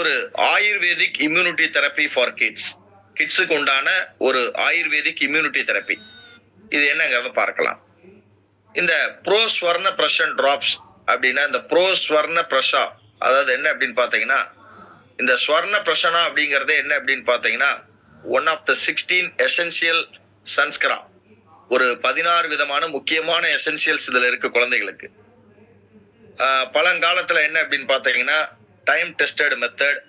ஒரு ayurvedic immunity therapy for kids கிட்ஸுக்கு உண்டான ஒரு ஆயுர்வேதிக் இம்யூனிட்டி தெரப்பி இது என்னங்கிறத பார்க்கலாம். இந்த ப்ரோஸ்வர்ண பிரஷன் டிராப்ஸ் அப்படின்னா இந்த ப்ரோஸ்வர்ண பிரஷா அதாவது என்ன அப்படின்னு பார்த்தீங்கன்னா இந்த ஸ்வர்ண பிரசனா அப்படிங்கிறது என்ன அப்படின்னு பார்த்தீங்கன்னா one of the sixteen essential சன்ஸ்கிரா ஒரு பதினாறு விதமான முக்கியமான எசென்சியல்ஸ் இதில் இருக்கு குழந்தைகளுக்கு. பழங்காலத்தில் என்ன அப்படின்னு பார்த்தீங்கன்னா டைம் டெஸ்டட் மெத்தட்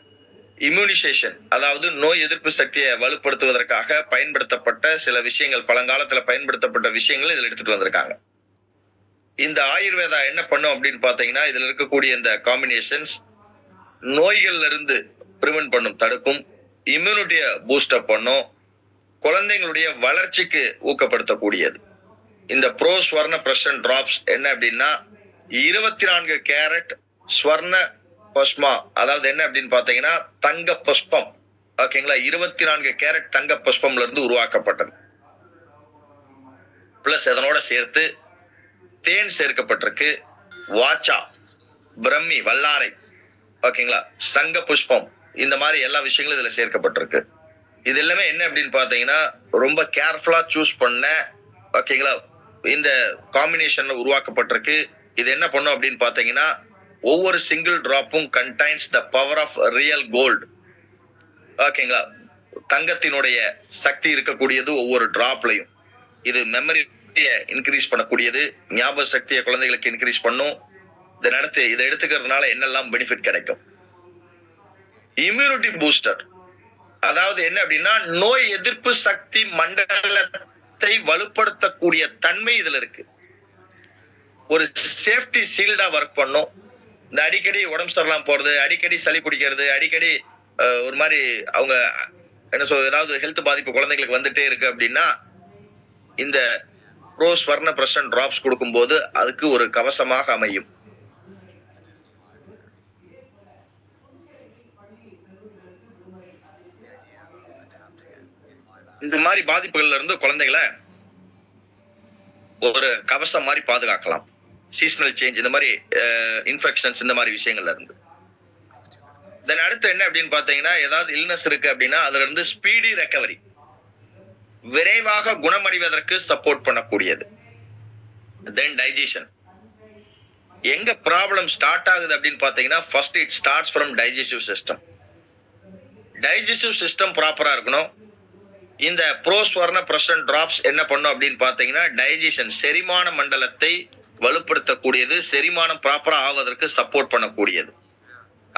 இம்யூனிசேஷன் அதாவது நோய் எதிர்ப்பு சக்தியை வலுப்படுத்துவதற்காக பயன்படுத்தப்பட்ட சில விஷயங்கள் பழங்காலத்துல பயன்படுத்தப்பட்ட விஷயங்கள் இதில் எடுத்துட்டு வந்திருக்காங்க. இந்த ஆயுர்வேதா என்ன பண்ணும் அப்படின்னு பார்த்தீங்கன்னா இதுல இருக்கக்கூடிய இந்த காம்பினேஷன்ஸ் நோய்கள்ல இருந்து ப்ரிவென்ட் பண்ணும் தடுக்கும் இம்யூனிட்டிய பூஸ்டப் பண்ணும் குழந்தைங்களுடைய வளர்ச்சிக்கு ஊக்கப்படுத்தக்கூடியது. இந்த ப்ரோ ஸ்வர்ண பிரஷன் டிராப்ஸ் என்ன அப்படின்னா இருபத்தி நான்கு கேரட் ஸ்வர்ண பஸ்மா அதாவது என்ன அப்படின்னு பார்த்தீங்கன்னா தங்க புஷ்பம். ஓகேங்களா இருபத்தி நான்கு கேரட் தங்க புஷ்பம்ல இருந்து உருவாக்கப்பட்டது. பிளஸ் அதனோட சேர்த்து தேன் சேர்க்கப்பட்டிருக்கு. வாச்சா பிரம்மி வல்லாரை. ஓகேங்களா சங்க புஷ்பம். இந்த மாதிரி எல்லா விஷயங்களும் இதுல சேர்க்கப்பட்டிருக்கு. இது எல்லாமே என்ன அப்படின்னு பாத்தீங்கன்னா ரொம்ப கேர்ஃபுல்லா சூஸ் பண்ண ஓகேங்களா இந்த காம்பினேஷன்ல உருவாக்கப்பட்டிருக்கு. இது என்ன பண்ணும் அப்படின்னு பாத்தீங்கன்னா ஒவ்வொரு single டிராப்பும் contains the power of real gold ஓகேங்களா தங்கத்தினுடைய சக்தி இருக்கக்கூடியது ஒவ்வொரு டிராப்லையும் இது மெமரி இன்க்ரீஸ் பண்ணக்கூடியது ஞாபக சக்தியை குழந்தைகளுக்கு இன்க்ரீஸ் பண்ணும். இதை நடத்து இதை எடுத்துக்கிறதுனால என்னெல்லாம் பெனிஃபிட் கிடைக்கும்? இம்யூனிட்டி பூஸ்டர் அதாவது என்ன அப்படின்னா நோய் எதிர்ப்பு சக்தி மண்டலத்தை வலுப்படுத்தக்கூடிய தன்மை இதுல இருக்கு. ஒரு சேஃப்டி சீல்டா ஒர்க் பண்ணும். இந்த அடிக்கடி உடம்பு சரியில்லாம போறது அடிக்கடி சளி பிடிக்கிறது அடிக்கடி ஒரு மாதிரி அவங்க என்ன சொல் ஏதாவது ஹெல்த் பாதிப்பு குழந்தைங்களுக்கு வந்துட்டே இருக்கு அப்படின்னா இந்த ப்ரோ வர்ண பிரசன் டிராப்ஸ் கொடுக்கும்போது அதுக்கு ஒரு கவசமாக அமையும். இந்த மாதிரி பாதிப்புகள்ல இருந்து குழந்தைகளை ஒரு கவசம் மாதிரி பாதுகாக்கலாம். சீசனல் சேஞ்ச் இந்த மாதிரி uh, இன்ஃபெக்ஷன்ஸ் இந்த மாதிரி விஷயங்கள்ல இருந்து. தென் அடுத்து என்ன அப்படின்னு பாத்தீங்கன்னா ஏதாவது இல்னஸ் இருக்கு அப்படின்னா அதுல இருந்து ஸ்பீடி ரெக்கவரி விரைவாக குணமடைவதற்கு சப்போர்ட் பண்ணக்கூடியது. தென் டைஜஷன் எங்க ப்ராப்ளம் ஸ்டார்ட் ஆகுது அப்படின்னு பாத்தீங்கன்னா first it starts from digestive system digestive system ப்ராப்பரா இருக்கணும். இந்த ப்ரோஸ்வர்ண பிரஷன் டிராப்ஸ் என்ன பண்ணும் அப்படின்னு பாத்தீங்கன்னா டைஜஷன் செரிமான மண்டலத்தை வலுப்படுத்தக்கூடியது செரிமானம் ப்ராப்பரா ஆவதற்கு சப்போர்ட் பண்ணக்கூடியது.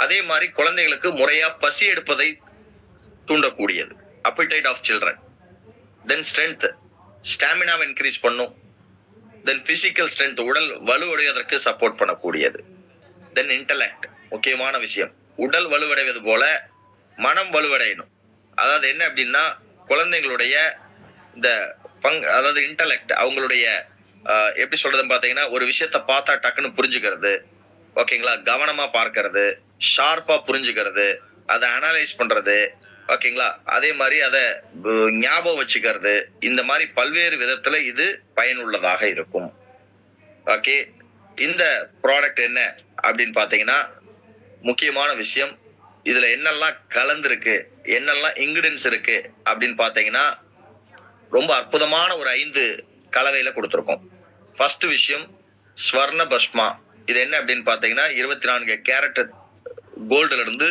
அதே மாதிரி குழந்தைகளுக்கு முறையா பசி எடுப்பதை தூண்டக்கூடியது. Appetite of children then strength ஸ்டாமினாவை increase பண்ணும். தென் பிசிக்கல் ஸ்ட்ரென்த் உடல் வலுவடைவதற்கு சப்போர்ட் பண்ணக்கூடியது. தென் இன்டலெக்ட் முக்கியமான விஷயம். உடல் வலுவடைவது போல மனம் வலுவடையணும். அதாவது என்ன அப்படின்னா குழந்தைங்களுடைய இந்த பங் அதாவது இன்டலெக்ட் அவங்களுடைய எப்படி சொல்றதுன்னு பாத்தீங்கன்னா ஒரு விஷயத்த பார்த்தா டக்குன்னு புரிஞ்சுக்கிறது. ஓகேங்களா? கவனமா பார்க்கறது ஷார்ப்பா புரிஞ்சுக்கிறது அதை அனலைஸ் பண்றது ஓகேங்களா? அதே மாதிரி அதை ஞாபகம் வச்சுக்கிறது. இந்த மாதிரி பல்வேறு விதத்துல இது பயனுள்ளதாக இருக்கும். ஓகே? இந்த ப்ராடக்ட் என்ன அப்படின்னு பாத்தீங்கன்னா முக்கியமான விஷயம் இதுல என்னெல்லாம் கலந்துருக்கு என்னெல்லாம் இன்கிரீடியன்ஸ் இருக்கு அப்படின்னு பாத்தீங்கன்னா ரொம்ப அற்புதமான ஒரு ஐந்து கலவையில கொடுத்துருக்கோம். ஃபர்ஸ்ட் விஷயம் ஸ்வர்ண பஸ்மா இது என்ன அப்படின்னு பாத்தீங்கன்னா இருபத்தி நான்கு கேரட் கோல்டுல இருந்து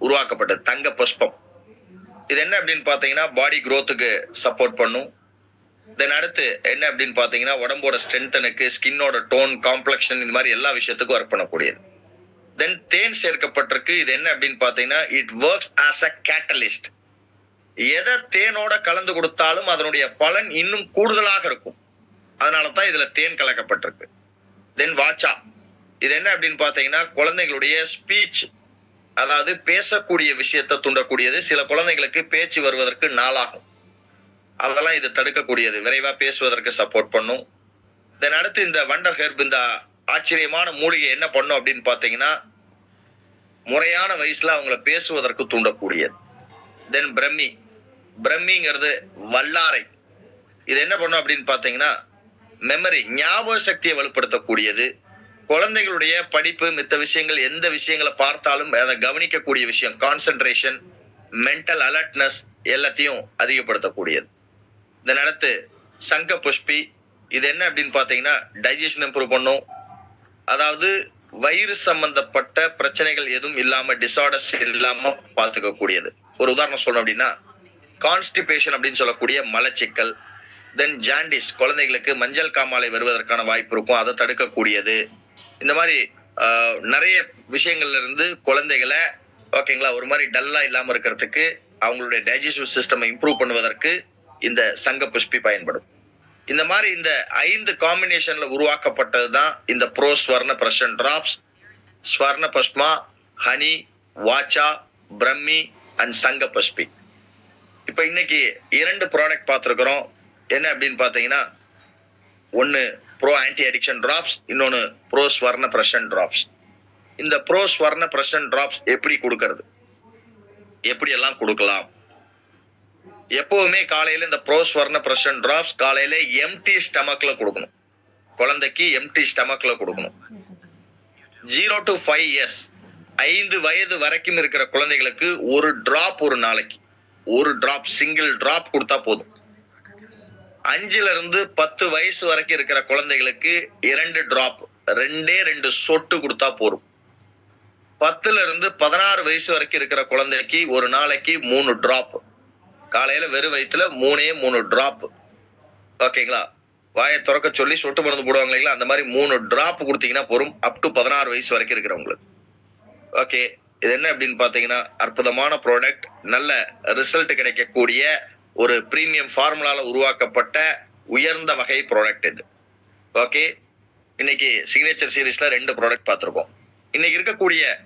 உருவாக்கப்பட்டது தங்க புஷ்பம். இது என்ன அப்படின்னு பாத்தீங்கன்னா பாடி குரோத்துக்கு சப்போர்ட் பண்ணும். தென் அடுத்து என்ன அப்படின்னு பாத்தீங்கன்னா உடம்போட ஸ்ட்ரென்தனுக்கு ஸ்கின்னோட டோன் காம்ப்ளெக்ஷன் இந்த மாதிரி எல்லா விஷயத்துக்கும் ஒர்க் பண்ணக்கூடியது. தென் தேன் சேர்க்கப்பட்டிருக்கு. இது என்ன அப்படின்னு பாத்தீங்கன்னா it works as a catalyst எதை தேனோட கலந்து கொடுத்தாலும் அதனுடைய பலன் இன்னும் கூடுதலாக இருக்கும். அதனால தான் இதுல தேன் கலக்கப்பட்டிருக்கு. தென் வாச்சா இது என்ன அப்படின்னு பாத்தீங்கன்னா குழந்தைகளுடைய ஸ்பீச் அதாவது பேசக்கூடிய விஷயத்தை தூண்டக்கூடியது. சில குழந்தைகளுக்கு பேச்சு வருவதற்கு நாளாகும். அதெல்லாம் இது தடுக்கக்கூடியது. விரைவா பேசுவதற்கு சப்போர்ட் பண்ணும். தென் அடுத்து இந்த வண்டர் ஹெர்ப் இந்த ஆச்சரியமான மூலிகை என்ன பண்ணும் அப்படின்னு பாத்தீங்கன்னா முறையான வயசுல அவங்கள பேசுவதற்கு தூண்டக்கூடியது. தென் பிரம்மி பிரம்மிங்கிறது வல்லாரை. இது என்ன பண்ணும் அப்படின்னு பார்த்தீங்கன்னா மெமரி ஞாபக சக்தியை வலுப்படுத்தக்கூடியது. குழந்தைகளுடைய படிப்பு மித்த விஷயங்கள் எந்த விஷயங்களை பார்த்தாலும் அதை கவனிக்கக்கூடிய விஷயம் கான்சென்ட்ரேஷன் மென்டல் அலர்ட்னஸ் எல்லாத்தையும் அதிகப்படுத்தக்கூடியது. இந்த நடத்து சங்க புஷ்பி இது என்ன அப்படின்னு பார்த்தீங்கன்னா டைஜஷன் இம்ப்ரூவ் பண்ணும். அதாவது வயிறு சம்பந்தப்பட்ட பிரச்சனைகள் எதுவும் இல்லாம டிசார்டர்ஸ் இல்லாம பார்த்துக்க கூடியது ஒரு உதாரணம் சொல்லணும் அப்படின்னா கான்ஸ்டிபேஷன் அப்படின்னு சொல்லக்கூடிய மலச்சிக்கல் தென் ஜாண்டிஸ் குழந்தைகளுக்கு மஞ்சள் காமாலை வருவதற்கான வாய்ப்பு இருக்கும் அதை தடுக்கக்கூடியது. இந்த மாதிரி நிறைய விஷயங்கள்ல இருந்து குழந்தைகளை ஓகேங்களா ஒரு மாதிரி டல்லா இல்லாம இருக்கிறதுக்கு அவங்களுடைய டைஜஸ்டிவ் சிஸ்டம் இம்ப்ரூவ் பண்ணுவதற்கு இந்த சங்க புஷ்பி பயன்படும். இந்த மாதிரி இந்த ஐந்து காம்பினேஷன்ல உருவாக்கப்பட்டது தான் இந்த pro Swarna Prashan drops Swarna Bhasma honey Vacha Brahmi and சங்க பஷ்பி. இப்போ இன்னைக்கு இரண்டு ப்ராடக்ட் பார்த்துருக்குறோம். என்ன அப்படின்னு பார்த்தீங்கன்னா ஒன்று ப்ரோ ஆன்டி அடிக்ஷன் டிராப்ஸ் இன்னொன்று ப்ரோ ஸ்வர்ண பிரஷன் டிராப்ஸ் இந்த ப்ரோ ஸ்வர்ண பிரஷன் டிராப்ஸ் எப்படி கொடுக்கறது? எப்படி எல்லாம் கொடுக்கலாம்? எப்பவுமே காலையில இந்த ப்ரோ ஸ்வர்ண பிரஷன் டிராப்ஸ் காலையில எம்டி ஸ்டமக்ல கொடுக்கணும். குழந்தைக்கு எம்டி ஸ்டமக்ல கொடுக்கணும். ஜீரோ டு ஃபைவ் இயர்ஸ் ஐந்து வயது வரைக்கும் இருக்கிற குழந்தைகளுக்கு ஒரு டிராப் ஒரு நாளைக்கு. ஒரு டிராப் சிங்கிள் டிராப் கொடுத்தா போதும். அஞ்சுல இருந்து பத்து வயசு வரைக்கும் இருக்கிற குழந்தைகளுக்கு இரண்டு டிராப் ரெண்டே ரெண்டு சொட்டு கொடுத்தா போதும். பத்துல இருந்து பதினாறு வயசு வரைக்கும் இருக்கிற குழந்தைக்கு ஒரு நாளைக்கு மூணு டிராப் காலையில வெறும் வயிற்றுல மூணே மூணு டிராப் ஓகேங்களா? வாயை திறக்க சொல்லி சொட்டு மருந்து போடுவாங்க இல்லைங்களா? அந்த மாதிரி மூணு டிராப் கொடுத்தீங்கன்னா போதும். அப் டு பதினாறு வயசு வரைக்கும் இருக்கிறவங்களுக்கு. ஓகே. இது என்ன அப்படின்னு பார்த்தீங்கன்னா அற்புதமான ப்ராடக்ட் நல்ல ரிசல்ட் கிடைக்கக்கூடிய ஒரு பிரீமியம் ஃபார்முலால உருவாக்கப்பட்ட உயர்ந்த வகை ப்ராடக்ட் இது. ஓகே இன்னைக்கு சிக்னேச்சர் சீரீஸ்ல ரெண்டு ப்ராடக்ட் பார்த்துருக்கோம். இன்னைக்கு இருக்கக்கூடிய